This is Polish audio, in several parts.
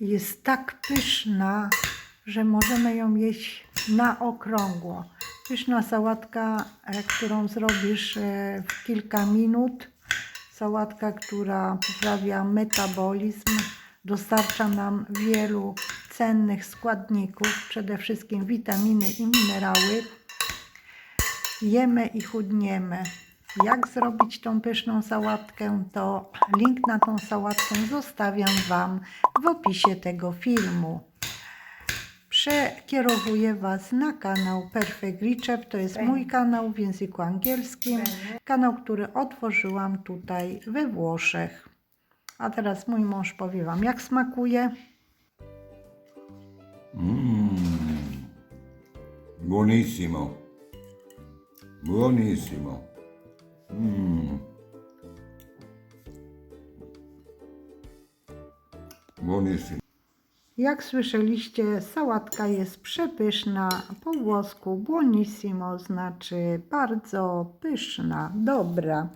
Jest tak pyszna, że możemy ją jeść na okrągło. Pyszna sałatka, e, którą zrobisz e, w kilka minut. Sałatka, która poprawia metabolizm, dostarcza nam wielu cennych składników, przede wszystkim witaminy i minerały. Jemy i chudniemy. Jak zrobić tą pyszną sałatkę, to link na tą sałatkę zostawiam Wam w opisie tego filmu. Przekierowuję Was na kanał Perfect Recept. To jest mój kanał w języku angielskim. Kanał, który otworzyłam tutaj we Włoszech. A teraz mój mąż powie Wam, jak smakuje. Buonissimo. Buonissimo. Mm. Buonissimo. Jak słyszeliście, sałatka jest przepyszna. Po włosku buonissimo znaczy bardzo pyszna, dobra.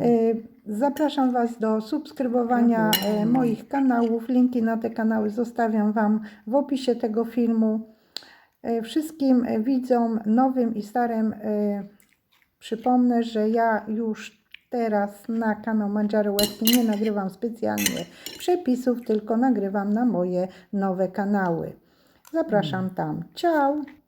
E, Zapraszam Was do subskrybowania e, moich kanałów. Linki na te kanały zostawiam Wam w opisie tego filmu. E, Wszystkim widzom nowym i starym przypomnę, że ja już teraz na kanał Mangiare Łebki nie nagrywam specjalnie przepisów, tylko nagrywam na moje nowe kanały. Zapraszam tam. Ciao!